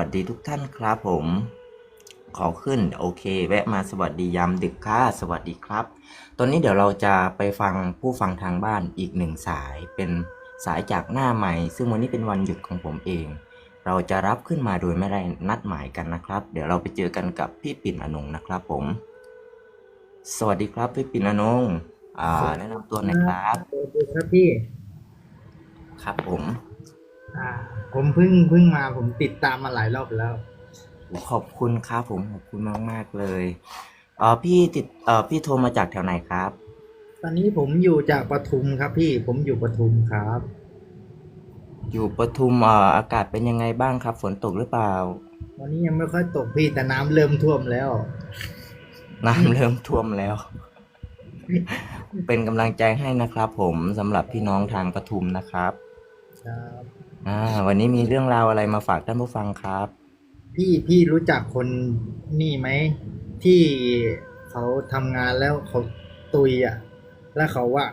วัสดีทุกท่านครับผม ขอขึ้นโอเค แวะมาสวัสดียามดึกค่ะ สวัสดีครับ ตอนนี้เดี๋ยวเราจะไปฟังผู้ฟังทางบ้านอีกหนึ่งสาย เป็นสายจากหน้าใหม่ ซึ่งวันนี้เป็นวันหยุดของผมเอง เราจะรับขึ้นมาโดยไม่ได้นัดหมายกันนะครับ เดี๋ยวเราไปเจอกันกับพี่ปิ่นอนงนะครับผม สวัสดีครับพี่ปิ่นอนงอ่าแนะนำตัวหน่อยครับสวัสดีครับพี่ ครับผม อ่า ผมเพิ่งเพิ่งมาผมติดตามมาหลายรอบแล้วขอบคุณครับผมขอบคุณมากมากๆเลยเออพี่ติดเออพี่โทรมาจากแถวไหนครับ ตอนนี้ผมอยู่จากปทุมครับพี่ผมอยู่ปทุมครับ อยู่ปทุมเอ่ออากาศเป็นยังไงบ้างครับ ฝนตกหรือเปล่า วันนี้ยังไม่ค่อยตกพี่แต่น้ำเริ่มท่วมแล้ว น้ำเริ่มท่วมแล้ว เป็นกำลังใจให้นะครับผมสำหรับพี่น้องทางปทุมนะครับ ครับ อ่า วันนี้มีเรื่องราวอะไรมาฝากท่านผู้ฟังครับ พี่พี่รู้จักคนนี่ไหม ที่เขาทำงานแล้วเขาตุยอะ แล้วเขาว่า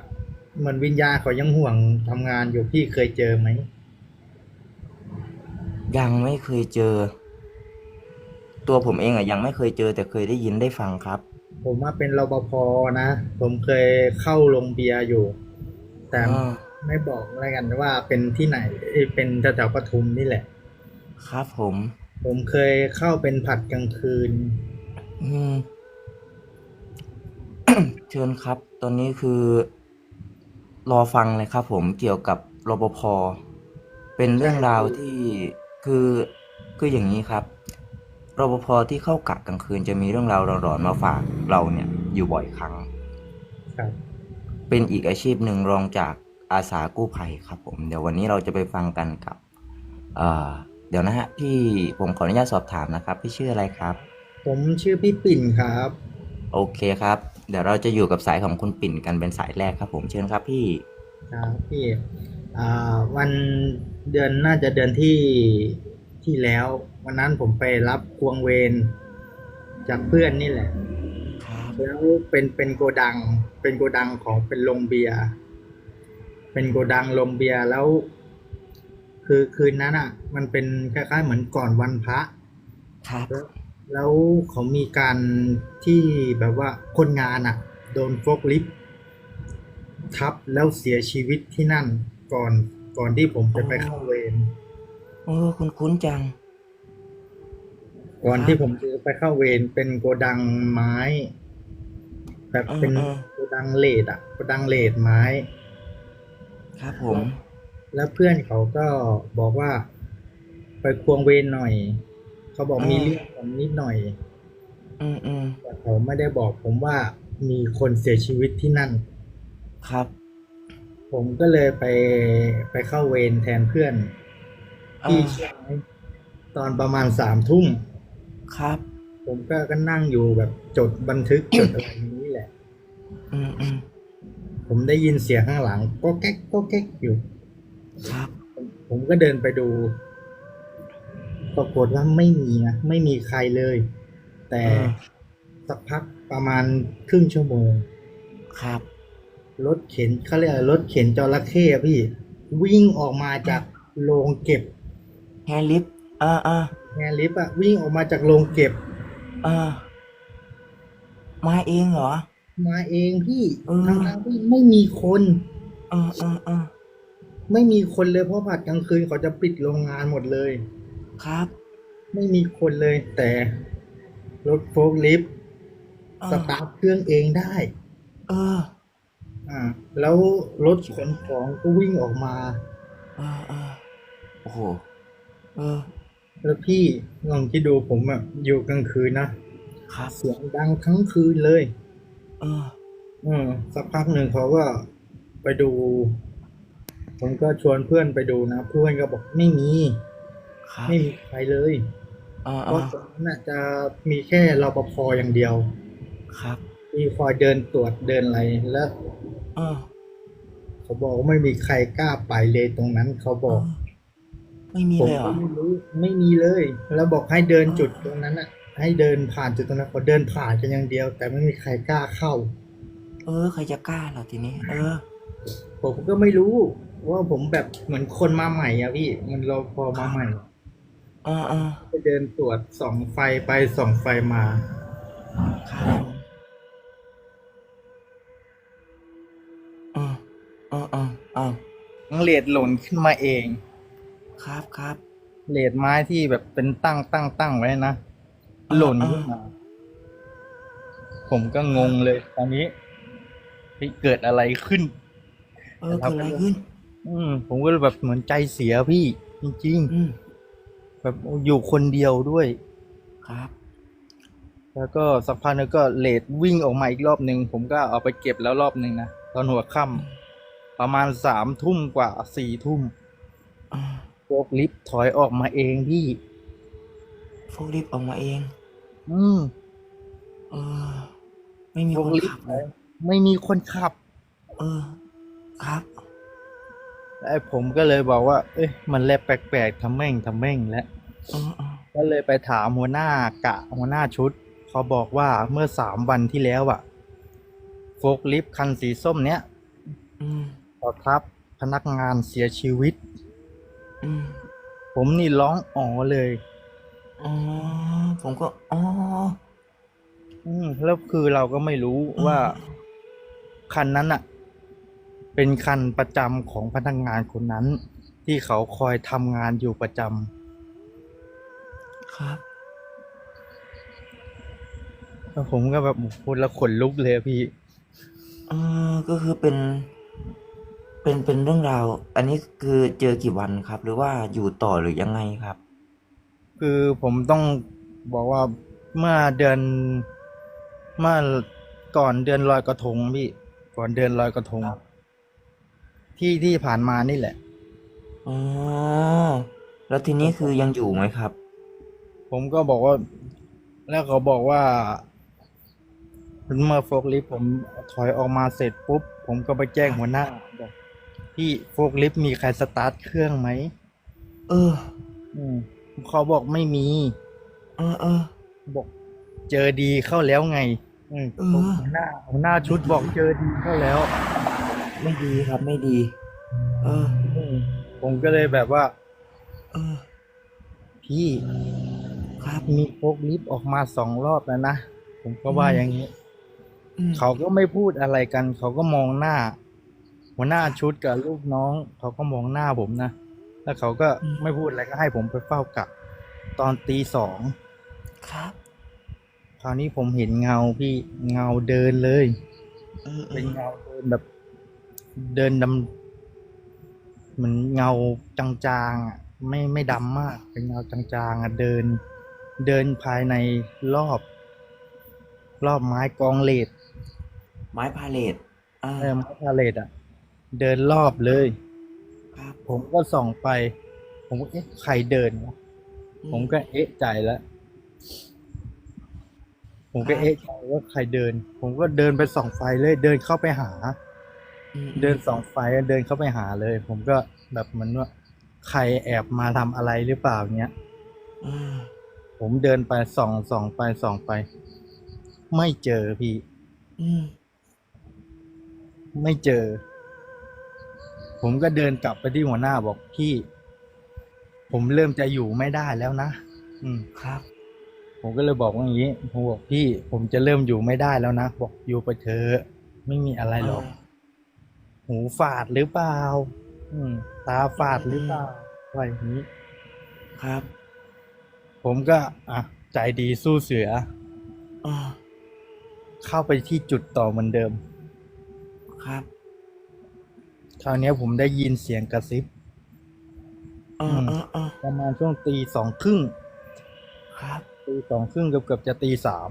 เหมือนวิญญาณเขายังห่วงทำงานอยู่พี่เคยเจอไหม ยังไม่เคยเจอ ตัวผมเองอะยังไม่เคยเจอแต่เคยได้ยินได้ฟังครับ ผมว่าเป็นรปภนะ ผมเคยเข้าโรงเบียร์อยู่ แต่ อ่า ไม่บอกแล้วกันว่าเป็นที่ไหนเอ้ยเป็นแถวๆปทุมนี่แหละ ครับผม ผมเคยเข้าเป็นผัดกลางคืน อืม เชิญครับ ตอนนี้คือ รอฟังเลยครับผมเกี่ยวกับรปภเป็นเรื่องราวที่คือคืออย่างนี้ครับรปภที่เข้ากะกลางคืนจะมีเรื่องราวหลอนๆมาฝากเราเนี่ย อยู่บ่อยครั้ง ครับ เป็นอีกอาชีพหนึ่งรองจาก อาสากู้ภัยครับผม เดี๋ยววันนี้เราจะไปฟังกันกับเอ่อเดี๋ยวนะฮะพี่ผมขออนุญาตสอบถามนะครับพี่ชื่ออะไรครับ ผมชื่อพี่ปิ่นครับ โอเคครับ เดี๋ยวเราจะอยู่กับสายของคุณปิ่นกันเป็นสายแรกครับ ผมเชิญครับพี่ครับพี่อ่าวันเดือนน่าจะเดือนที่ที่แล้ว วันนั้นผมไปรับควงเวรจากเพื่อนนี่แหละครับแล้วเป็นเป็นโกดัง เป็นโกดังของเป็นโรงเบียร์ เป็นโกดังโรงเบียร์แล้ว คือคืนนั้นอะ มันเป็นคล้ายๆเหมือนก่อนวันพระครับ แล้วเขามีการที่แบบว่าคนงานอะ โดนโฟกลิฟต์ทับแล้วเสียชีวิตที่นั่นก่อนก่อนที่ผมจะไปเข้าเวรโอ้คุณคุ้นๆจัง ก่อนครับที่ผมจะไปเข้าเวรเป็นโกดังไม้ แบบเป็นเออเออโกดังเลดอะโกดังเลดไม้ ครับผม แล้วเพื่อนเขาก็บอกว่า ไปควงเวรหน่อย เขาบอกอ่ามีมีเรื่องกันนิดหน่อย อืมอืมแต่เขาไม่ได้บอกผมว่ามีคนเสียชีวิตที่นั่น ครับ ผมก็เลยไปไปเข้าเวรแทนเพื่อนที่อ่าเชียงใหม่ตอนประมาณสามทุ่มครับ ผมก็ก็นั่งอยู่แบบจดบันทึกจดอะไรอย่างนี้แหละ อืมอืม ผมได้ยินเสียงข้างหลัง ก็แก๊กก็แก๊กอยู่ ครับ ผมก็เดินไปดู ปรากฏว่าไม่มีนะไม่มีใครเลย แต่อ่า สักพักประมาณครึ่งชั่วโมง ครับรถเข็นเขาเรียกอะไรรถเข็นจระเข้อะพี่ วิ่งออกมาจากโรงเก็บแฮร์ลิฟอ่าอ่าแงลิฟต์อะวิ่งออกมาจากโรงเก็บอ่ามาเองเหรอ มาเองพี่เออทั้งๆที่ไม่มีคนเออเออเออไม่มีคนเลยเพราะผัดกลางคืนเขาจะปิดโรงงานหมดเลย ครับ ไม่มีคนเลย แต่รถโฟล์คลิฟต์เออสตาร์ทเครื่องเองได้ เอออ่า แล้วรถขนของก็วิ่งออกมา เออเออโอ้โหเออแล้วพี่ลองคิดดูผมอะอยู่กลางคืนนะครับ เสียงดังทั้งคืนเลยเอออืมสักพักหนึ่งเขาก็ไปดู ผมก็ชวนเพื่อนไปดูนะเพื่อนก็บอกไม่มี ครับไม่มีใครเลยอ่าเพอ่าราะตรงนั้นน่ะจะมีแค่รปภอย่างเดียว ครับที่คอยเดินตรวจเดินอะไรแล้วเออเขาบอกว่าไม่มีใครกล้าไปเลยตรงนั้น เขาบอกไม่มีผมเลยเหรก็อไม่รู้ไม่มีเลย แล้วบอกให้เดินจุดตรงนั้นน่ะ ให้เดินผ่านจุดตรงนั้นเขาเดินผ่านกันอย่างเดียว แต่ไม่มีใครกล้าเข้า เออ ใครจะกล้าเหรอทีนี้ เออ ผมก็ไม่รู้ ว่าผมแบบเหมือนคนมาใหม่อะพี่ มันรอพอมาใหม่อ่าอ่าไปเดินตรวจส่องไฟไปส่องไฟมาครับผมอ่าอ่าอ่าอ่าเลดหล่นขึ้นมาเอง ครับครับเลดไม้ที่แบบเป็นตั้งตั้งตั้งไว้นะ หล่นขึ้นมาผมก็งงเลยตอนนี้เฮ้ยเกิดอะไรขึ้น เออเกิดอะไรขึ้น อืม ผมก็เลยแบบเหมือนใจเสียพี่ จริง อืมๆ แบบอยู่คนเดียวด้วย ครับ แล้วก็สักพักนึงก็เลดวิ่งออกมาอีกรอบหนึ่งผมก็เอาไปเก็บแล้วรอบหนึ่งนะตอนหัวค่ำประมาณสามทุ่มกว่าสี่ทุ่มอ่าโฟกลิฟต์ถอยออกมาเองพี่ โฟกลิฟต์ออกมาเอง อืม เออ ไม่มีโฟคกนลิฟขับต์เลยไม่มีคนขับ เออ ครับไอ้ผมก็เลยบอกว่า เอ้ยมันแลบแปลกๆทำแม่งทำแม่งแล้วเออเออก็เลยไปถามหัวหน้ากะหัวหน้าชุด เขาบอกว่าเมื่อสามวันที่แล้วอะโฟกลิฟต์คันสีส้มเนี้ยอืมต่อทับพนักงานเสียชีวิตอืมผมนี่ร้องอ๋อเลย อ๋อผมก็อ๋อ อืมแล้วคือเราก็ไม่รู้อืม ว่าคันนั้นอะเป็นคันประจำของพนักงานคนนั้น ที่เขาคอยทำงานอยู่ประจครับำแล้วผมก็แบบโอ้โหพูดแล้วขนลุกเลยอะพี่ เออก็คือเป็น เป็นเป็นเรื่องราว อันนี้คือเจอกี่วันครับ หรือว่าอยู่ต่อหรือยังไงครับ คือผมต้องบอกว่าเมื่อเดือนเมื่อก่อนเดือนลอยกระทงพี่ก่อนเดือนลอยกระทงครับที่ที่ผ่านมานี่แหละอ๋อแล้วทีนี้คือยังอยู่ไหมครับ ผมก็บอกว่า แล้วเขาบอกว่าเมื่อโฟกลิฟต์ผมถอยออกมาเสร็จปุ๊บ ผมก็ไปแจ้งหัวหน้าบอกพี่โฟกลิฟต์มีใครสตาร์ทเครื่องไหมเออ อืม เขาบอกไม่มี เออเออ บอก เจอดีเข้าแล้วไงอืมเออ หัวหน้าหัวหน้าชุดบอกเจอดีเข้าแล้ว ไม่ดีครับไม่ดี เออ อืมผมก็เลยแบบว่า เออ พี่ครับมีโฟกลิฟต์ออกมาสองรอบแล้วนะ ผมก็ว่าอย่างนี้ อืมเขาก็ไม่พูดอะไรกัน เขาก็มองหน้า หัวหน้าชุดกับลูกน้อง เขาก็มองหน้าผมนะ แล้วเขาก็ไม่พูดอะไรก็ให้ผมไปเฝ้ากะตอนตีสองครับ คราวนี้ผมเห็นเงาพี่เงาเดินเลยเออเอเป็นอเงาเดินแบบ เดินดำเหมือนเงาจางๆอะไม่ไม่ดำมาก เป็นเงาจางๆอะเดิน เดินภายในรอบ รอบไม้กองเลดไม้พาเลตอ่าเออไม้พาเลดอะ เดินรอบเลยครับ ผมก็ส่องไป ผมก็เอ๊ะใครเดินวะผมก็เอ๊ะใจแล้วผมก็เอ๊ะใจว่าใครเดิน ผมก็เดินไปส่องไฟเลย เดินเข้าไปหาอืมเดินส่องไฟเดินเข้าไปหาเลย ผมก็แบบเหมือนว่า ใครแอบมาทำอะไรหรือเปล่าเนี้ยอืมผมเดินไปส่องส่องไปส่องไป ไม่เจอพี่อืมไม่เจอ ผมก็เดินกลับไปที่หัวหน้าบอกพี่ ผมเริ่มจะอยู่ไม่ได้แล้วนะอืมครับ ผมก็เลยบอกว่าอย่างนี้ผมบอกพี่ ผมจะเริ่มอยู่ไม่ได้แล้วนะบอกอยู่ไปเถอะไม่มีอะไรหรอก หูฝาดหรือเปล่า อืม ตาฝาดหรือเปล่าว่าอย่างนี้ ครับ ผมก็อะใจดีสู้เสืออ่าเข้าไปที่จุดต่อเหมือนเดิม ครับ คราวนี้ผมได้ยินเสียงกระซิบเออเออเออประมาณช่วงตีสองครึ่งครับตีสองครึ่งเกือบเกือบจะตีสาม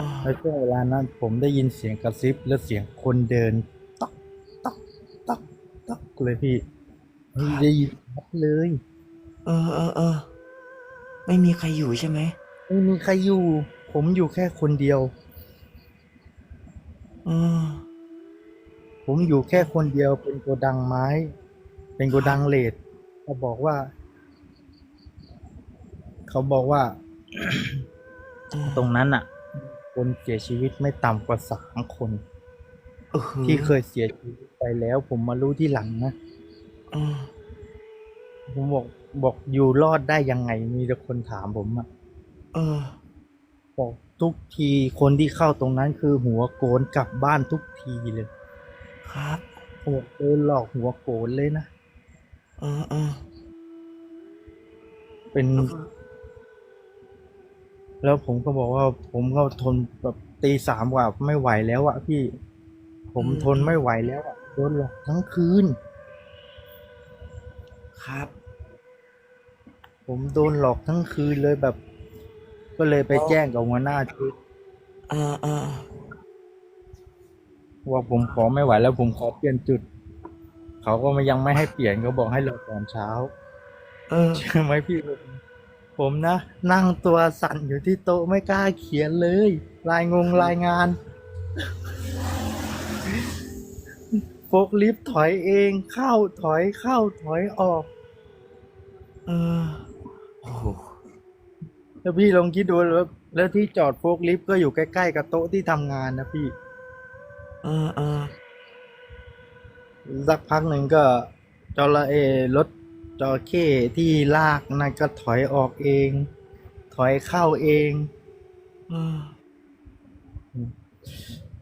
อ่าในช่วงเวลานั้น ผมได้ยินเสียงกระซิบ และเสียงคนเดินตักตักตักตักเลยพี่ไม่ได้ยินชัดเลย เออเออเออไม่มีใครอยู่ใช่ไหมไม่มีใครอยู่ ผมอยู่แค่คนเดียวเออ ผมอยู่แค่คนเดียวเป็นโกดังไม้ เป็นโกดังเลดเขาบอกว่า เขาบอกว่าเออตรงนั้นอะ คนเสียชีวิตไม่ต่ำกว่าสามคนเออที่เคยเสียชีวิตไปแล้ว ผมมารู้ที่หลังนะเออผมบอกบอกอยู่รอดได้ยังไง มีแต่คนถามผมอะเออ บอกทุกทีคนที่เข้าตรงนั้นคือหัวโกนกลับบ้านทุกทีเลย ครับผมบอกเออหลอกหัวโกนเลยนะ เออเออเป็นแล้วก็แล้วผมก็บอกว่าผมก็ทนแบบตีสามกว่าไม่ไหวแล้วอะพี่ ผมทนไม่ไหวแล้วอะโดนหลอกทั้งคืน ครับ ผมโดนหลอกทั้งคืนเลยแบบ ก็เลยไปแจ้งกับหัวหน้าชุดเออเออ ว่าผมขอไม่ไหวแล้วผมขอเปลี่ยนจุด เขาก็ไม่ยังไม่ให้เปลี่ยนเขาบอกให้รอตอนเช้า เออใช่ไหมพี่ลุงผมนะนั่งตัวสั่นอยู่ที่โต๊ะไม่กล้าเขียนเลย รายงงรายงานโฟกลิฟต์ถอยเองเข้าถอยเข้าถอยออก เออโอ้โหแล้วพี่ลองคิดดูแล้วแล้วที่จอดโฟกลิฟต์ก็อยู่ใกล้ๆกับโต๊ะที่ทำงานนะพี่เออเออสักพักหนึ่งก็จระเอรถจอเข้ที่ลากนั่นก็ถอยออกเอง ถอยเข้าเองเออ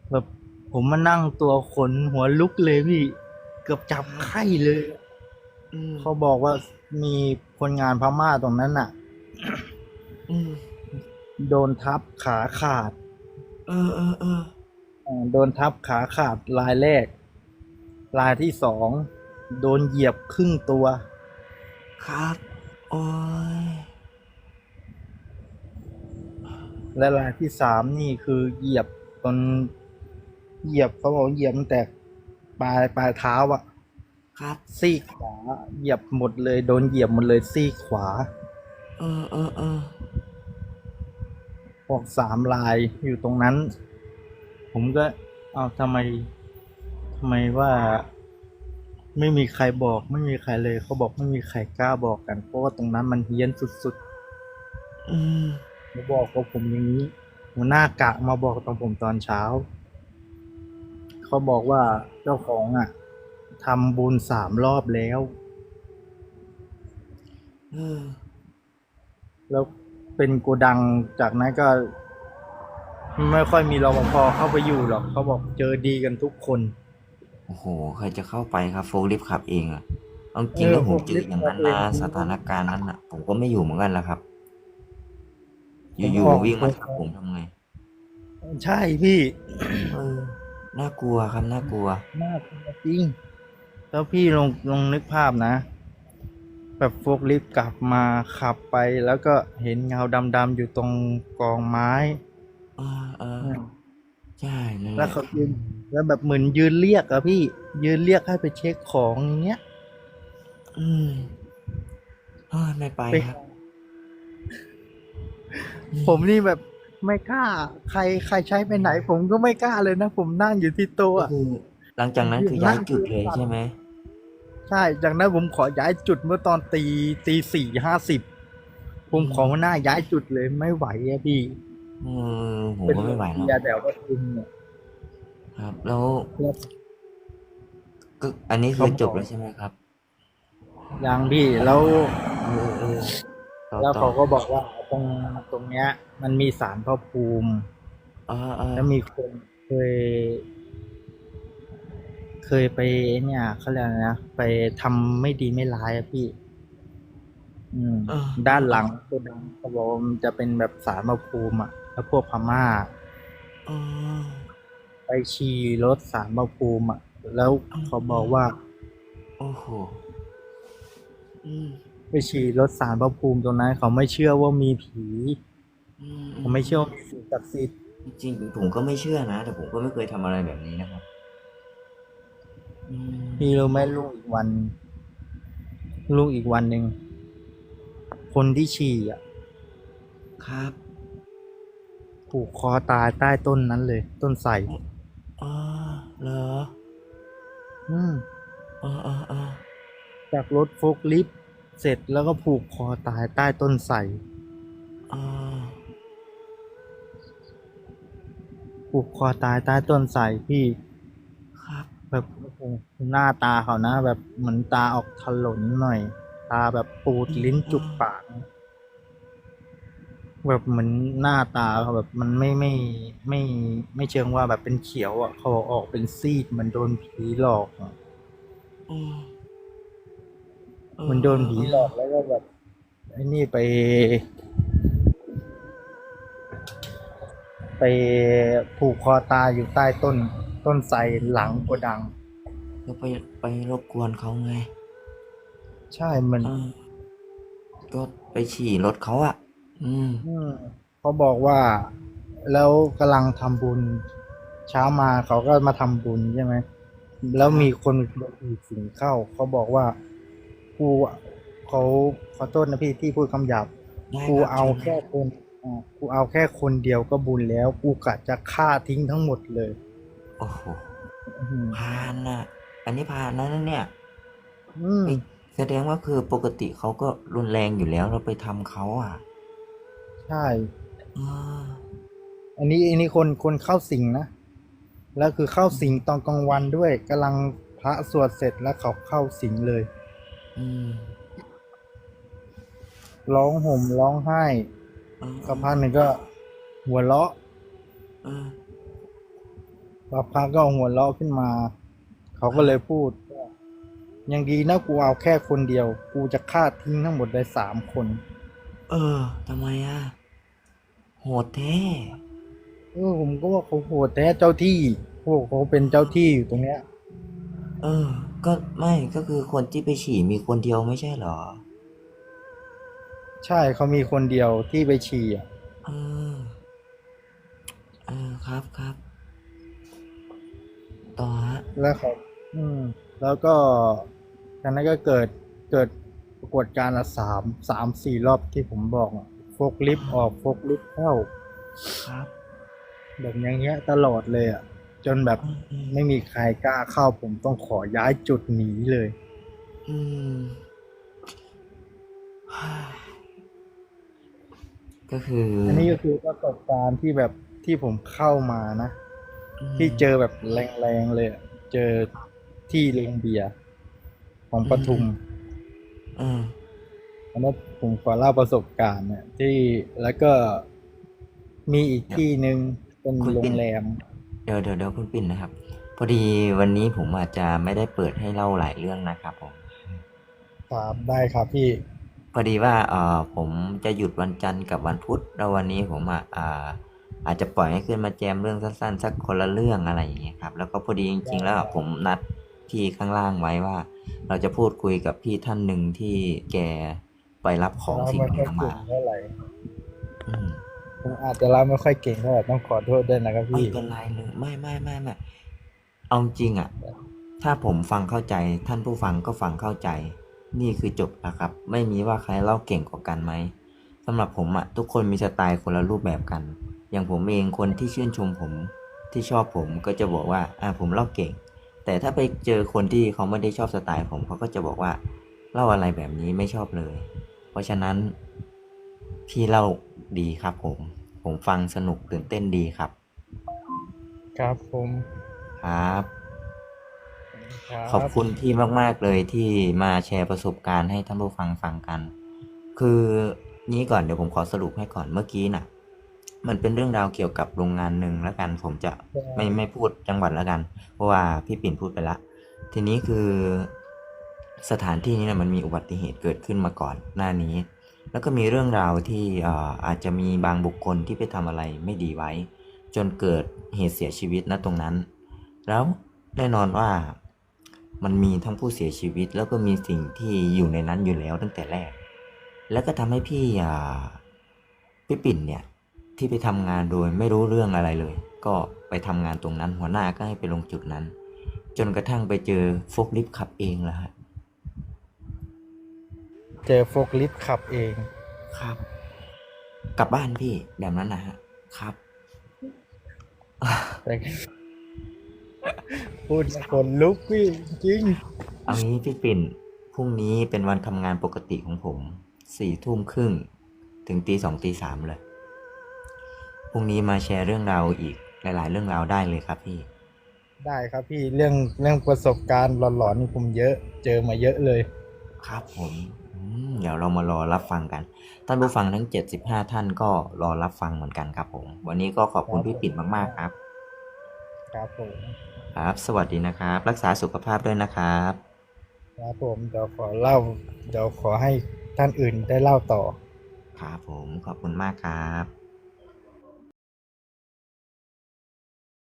แบบผมมานั่งตัวขนหัวลุกเลยพี่ เกือบจับไข้เลย อืมเขาบอกว่ามีคนงานพม่าตรงนั้นน่ะ อืมโดนทับขาขาด เออเออเอออ่า โดนทับขาขาดรายแรกรายที่สองโดนเหยียบครึ่งตัว ครับ โอ้ย และรายที่สามนี่คือเหยียบตนเหยียบเขาบอกเหยียบตั้งแต่ปลายปลายเท้าอะครับซีกขวาเหยียบหมดเลย โดนเหยียบหมดเลยซีกขวา เออเออเออบอกสามลายอยู่ตรงนั้น ผมก็เอาทำไมทำไมว่า ไม่มีใครบอก ไม่มีใครเลยเขาบอกไม่มีใครกล้าบอกกัน เพราะว่าตรงนั้นมันเฮี้ยนสุดอืมๆมาบอกกับผมอย่างนี้หัวหน้ากะมาบอกตอนผมตอนเช้าเขาบอกว่าเจ้าของอะทำบุญสามรอบแล้วเออแล้วเป็นโกดังจากนั้นก็ ไม่ค่อยมีรปภเข้าไปอยู่หรอกเขาบอกเจอดีกันทุกคน โอ้โหใครจะเข้าไปครับโฟล์ลิฟต์ขับเองอะเอาจริงแล้วเออผมเจอ forklift อย่างนั้นขับเอนะงสถานการณ์นั้นอะผมก็ไม่อยู่เหมือนกันแหละครับ อยู่ผมออกๆวิ่งมาทับผมทำไงใช่พี่เออน่ากลัวครับน่ากลัวน่ากลัวจริง แล้วพี่ลองลองนึกภาพนะ แบบโฟกลิฟต์กลับมาขับไปแล้วก็เห็นเงาดำๆอยู่ตรงกองไม้ เออเออใช่นั่นแหแล้วละเขายืนแล้วแบบเหมือนยืนเรียกอะพี่ ยืนเรียกให้ไปเช็คของอย่างเงี้ย อืมเออไม่ไปไปครับ ผมนี่แบบไม่กล้า ใครใครใช้ไปไหน ผมก็ไม่กล้าเลยนะผมนั่งอยู่ที่โต๊ะก็อะคือหลังจากนั้นคือย้ายจุดเลยใช่ไหมใช่จากนั้นผมขอย้ายจุดเมื่อตอนตีตีสี่ห้าสิบผมขอหัวหน้าย้ายจุดเลยไม่ไหวอะพี่เออผมก็ไม่ไหวแล้ว ยาแดวก็ทุมเนี่ยครับแล้วแล้วก็อันนี้คือจบแล้วใช่ไหมครับ ยังพี่แล้วเออเออต่อแล้วต่อเขาก็บอกว่าตรงตรงเนี้ย มันมีสารพระภูมิเออเออแล้วมีคนเคย เคยไปเนี่ยเขาเรียกอะไรนะไปทำไม่ดีไม่ร้ายอะพี่ อืมเออด้านหลังโกดังเขาบอกว่ามันจะเป็นแบบสารพระภูมิอะ แล้วพวกพม่าเออไปฉี่รถสารพระภูมิอะ แล้วเขาบอกว่า โอ้โหอืมไปฉี่รถสารพระภูมิตรงนั้น เขาไม่เชื่อว่ามีผีอืมเขาไม่เชื่อว่ามีสิ่งศักดิ์สิทธิ์จริงๆผมก็ไม่เชื่อนะ แต่ผมก็ไม่เคยทำอะไรแบบนี้นะครับอืมพี่รู้ไหมลูกอีกวันลูกอีกวันหนึ่งคนที่ฉี่อะ ครับ ผูกคอตายใต้ต้นนั้นเลย ต้นไทรอ๋อเหรอ อืมเออเออเออจากรถโฟกลิฟต์เสร็จแล้วก็ผูกคอตายใต้ต้นไทรอ๋อผูกคอตายใต้ต้นไทรพี่ครับ แบบโอ้โหหน้าตาเขานะ แบบเหมือนตาออกถลนหน่อยอตาแบบปูดลิ้นจุกปาก แบบเหมือนหน้าตาเขาแบบมันไม่ไม่ไม่ไม่เชิงว่าแบบเป็นเขียวอะเขาบอกออกเป็นซีดเหมันโดนผีหลอกอะอืมเออมันโดนผีหลอกแล้วก็แบบไอ้นี่ไป ไปผูกคอตายอยู่ใต้ต้น ต้นไทรหลังโกดัง ก็ไปไปรบกวนเขาไง ใช่มันเออก็ไปฉี่รถเขาอะ อืมอืมเขาบอกว่าแล้วกำลังทำบุญ เช้ามาเขาก็มาทำบุญใช่ไหมแล้วมีคนโดนผีสิงเข้า เขาบอกว่ากูอะเขาขอโทษนะพี่ที่พูดคำหยาบได้กูรับเอาชิญแค่คนอ่ากูเอาแค่คนเดียวก็บุญแล้ว กูกะจะฆ่าทิ้งทั้งหมดเลย โอ้โหอืมพานอะ อันนี้พานนะเนี่ยอืมเอ้ยแสดงว่าคือปกติเขาก็รุนแรงอยู่แล้วเราไปทำเขาอะ ใช่ อ่าอันนี้อันนี้คนคนเข้าสิงนะ แล้วคือเข้าสิงตอนกลางวันด้วยกำลังพระสวดเสร็จแล้วเขาเข้าสิงเลย อืมร้องห่มร้องไห้เออสักพักหนึ่งก็ หัวเราะเออสักพักก็หัวเราะขึ้นมา เขาก็เลยพูดว่ายังดีนะกูเอาแค่คนเดียว กูจะฆ่าทิ้งทั้งหมดเลยสามคน เออทำไมอะ โหดแท้เออผมก็ว่าเขาโหดแท้เจ้าที่พวกเขาเป็นเจ้าที่อยู่ตรงเนี้ย เออ ก็ไม่ก็คือคนที่ไปฉี่มีคนเดียวไม่ใช่เหรอ ใช่เขามีคนเดียวที่ไปฉี่อะเออ เออครับครับ ต่อฮะ แล้วเขาอืม แล้วก็จากนั้นก็เกิดเกิด ปรากฏการณ์ละสามสามสี่รอบที่ผมบอกอะโฟกลิฟต์ออกโฟกลิฟต์เข้าครับ แบบอย่างเงี้ยตลอดเลยอะจนแบบอืมอืมไม่มีใครกล้าเข้าผมต้องขอย้ายจุดหนีเลย อืม ก็คือ อันนี้ก็คือประสบการณ์ที่แบบที่ผมเข้ามานะมที่เจอแบบแรงๆเลยอะเจอที่โรงเบียร์ของปทุมอืม อันนั้นผมขอเล่าประสบการณ์เนี่ยที่แล้วก็มีอีกที่หนึ่งเป็นโรงแรม เดี๋ยวเดี๋ยวเดี๋ยวคุณปิ่นนะครับ พอดีวันนี้ผมอาจจะไม่ได้เปิดให้เล่าหลายเรื่องนะครับผม ครับได้ครับพี่ พอดีว่าเอ่อผมจะหยุดวันจันทร์กับวันพุธแล้ววันนี้ผมอะอ่าอาจจะปล่อยให้ขึ้นมาแจมเรื่องสั้นๆ สักคนละเรื่องอะไรอย่างเงี้ยครับ แล้วก็พอดีจริง ๆ แล้วผมนัดพี่ข้างล่างไว้ว่า เราจะพูดคุยกับพี่ท่านหนึ่งที่แกไปรับของเราสิ่งไม่ค่อยนี้เก่มางเท่าไหร่อืมผมอาจจะเล่าไม่ค่อยเก่งเท่าไหร่ต้องขอโทษด้วยนะครับไม่พี่เป็นไรเลยไม่ไม่ไม่ไม่เอาจริงอะ ถ้าผมฟังเข้าใจท่านผู้ฟังก็ฟังเข้าใจ นี่คือจบแล้วครับ ไม่มีว่าใครเล่าเก่งกว่ากันไหมสำหรับผมอะทุกคนมีสไตล์คนละรูปแบบกัน อย่างผมเองคนที่ชื่นชมผมที่ชอบผมก็จะบอกว่า อ่าผมเล่าเก่ง แต่ถ้าไปเจอคนที่เขาไม่ได้ชอบสไตล์ผมเขาก็จะบอกว่าเล่าอะไรแบบนี้ไม่ชอบเลย เพราะฉะนั้นพี่เล่าดีครับผม ผมฟังสนุกตื่นเต้นดีครับ ครับผมครับรับขอบคุณพี่มาก ๆ เลยที่มาแชร์ประสบการณ์ให้ท่านผู้ฟังฟังกัน คือนี้ก่อนเดี๋ยวผมขอสรุปให้ก่อนเมื่อกี้น่ะ มันเป็นเรื่องราวเกี่ยวกับโรงงานหนึ่งแล้วกัน ผมจะไม่ไม่พูดจังหวัดแล้วกัน เพราะว่าพี่ปิ่นพูดไปละ ทีนี้คือสถานที่นี้นะมันมีอุบัติเหตุเกิดขึ้นมาก่อนหน้านี้ แล้วก็มีเรื่องราวที่เอ่ออาจจะมีบางบุคคลที่ไปทำอะไรไม่ดีไว้ จนเกิดเหตุเสียชีวิตณตรงนั้น แล้วแน่นอนว่ามันมีทั้งผู้เสียชีวิต แล้วก็มีสิ่งที่อยู่ในนั้นอยู่แล้วตั้งแต่แรก แล้วก็ทำให้พี่อ่าพี่ปิ่นเนี่ย ที่ไปทำงานโดยไม่รู้เรื่องอะไรเลย ก็ไปทำงานตรงนั้น หัวหน้าก็ให้ไปลงจุดนั้น จนกระทั่งไปเจอโฟกลิฟต์ขับเองแล้วฮะเจอโฟกลิฟต์ขับเองครับ กลับบ้านพี่แบบนั้นนะฮะครับแต่พูดแล้วคนลุกพี่จริงเอางี้พี่ปิ่นพรุ่งนี้เป็นวันทำงานปกติของผมสี่ทุ่มครึ่ง ถึงตีสองตีสามเลยพ รุ่งนี้มาแชร์เรื่องราวอีกหลาย ๆ เรื่องราวได้เลยครับพี่ ได้ครับพี่เรื่องเรื่องประสบการณ์หลอนๆนี่ผมเยอะเจอมาเยอะเลย ครับผมอืมเดี๋ยวเรามารอรับฟังกัน ท่านผู้ฟังทั้ง 75 ท่านก็รอรับฟังเหมือนกันครับผม วันนี้ก็ขอบคุณพี่ปิ่นมากๆครับ ครับผม ครับ สวัสดีนะครับ รักษาสุขภาพด้วยนะครับ ครับผมเดี๋ยวขอเล่าเดี๋ยวขอให้ท่านอื่นได้เล่าต่อ ครับผมขอบคุณมากครับ